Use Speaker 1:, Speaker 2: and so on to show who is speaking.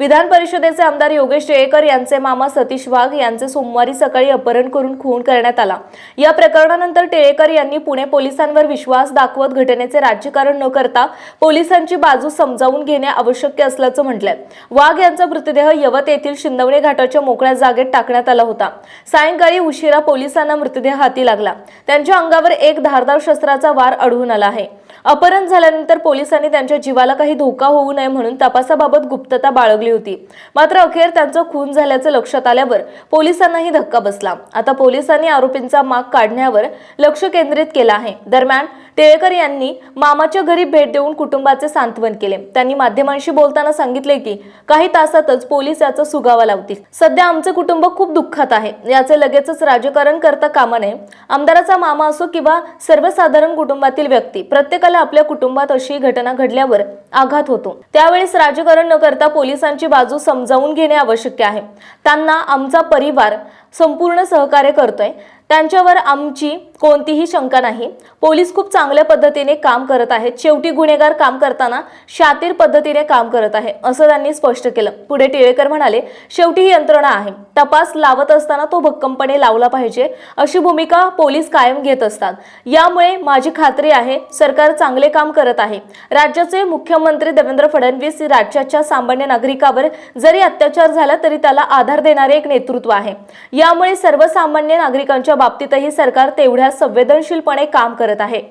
Speaker 1: विधान परिषदेचे आमदार योगेश टिळेकर यांचे मामा सतीश वाघ यांचे सोमवारी सकाळी अपहरण करून खून करण्यात आला. या प्रकरणानंतर टिळेकर यांनी पुणे पोलिसांवर विश्वास दाखवत घटनेचे राजकारण न करता पोलिसांची बाजू समजावून घेणे आवश्यक असल्याचं म्हटलंय. वाघ यांचा मृतदेह यवत येथील शिंदवणे घाटाच्या मोकळ्या जागेत टाकण्यात आला होता. सायंकाळी उशिरा पोलिसांना मृतदेह हाती लागला. त्यांच्या अंगावर एक धारदार शस्त्राचा वार आढळून आला आहे. अपहरण झाल्यानंतर पोलिसांनी त्यांच्या जीवाला काही धोका होऊ नये म्हणून तपासाबाबत गुप्तता बाळगली होती. मात्र अखेर त्यांचा खून झाल्याचं लक्षात आल्यावर पोलिसांनाही धक्का बसला. आता पोलिसांनी आरोपींचा माग काढण्यावर लक्ष केंद्रित केलं आहे. दरम्यान टिळेकर यांनी मामाच्या घरी भेट देऊन कुटुंबाचे सांत्वन केले. त्यांनी माध्यमांशी बोलताना सांगितले की काही तासातच पोलीस याचा सुगावा लावतील. सध्या आमचे कुटुंब खूप दुःखात आहे. याचे लगेचच राजकारण करता कामा नये. आमदाराचा मामा असो किंवा सर्वसाधारण कुटुंबातील व्यक्ती प्रत्येकाला आपल्या कुटुंबात अशी घटना घडल्यावर आघात होतो. त्यावेळेस राजकारण न करता पोलिसांची बाजू समजावून घेणे आवश्यक आहे. त्यांना आमचा परिवार संपूर्ण सहकार्य करतोय. त्यांच्यावर आमची कोणतीही शंका नाही. पोलीस खूप चांगल्या पद्धतीने काम करत आहेत. शेवटी गुन्हेगार काम करताना शातीर पद्धतीने काम करत आहे असं त्यांनी स्पष्ट केलं. पुढे टिळेकर म्हणाले शेवटी ही यंत्रणा आहे. तपास लावत असताना तो भक्कमपणे लावला पाहिजे. अशी भूमिका पोलीस कायम घेत असतात. यामुळे माझी खात्री आहे सरकार चांगले काम करत आहे. राज्याचे मुख्यमंत्री देवेंद्र फडणवीस राज्याच्या सामान्य नागरिकावर जरी अत्याचार झाला तरी त्याला आधार देणारे एक नेतृत्व आहे. यामुळे सर्वसामान्य नागरिकांच्या बाबतीतही सरकार तेवढ्या संवेदनशीलपणे काम करत आहे.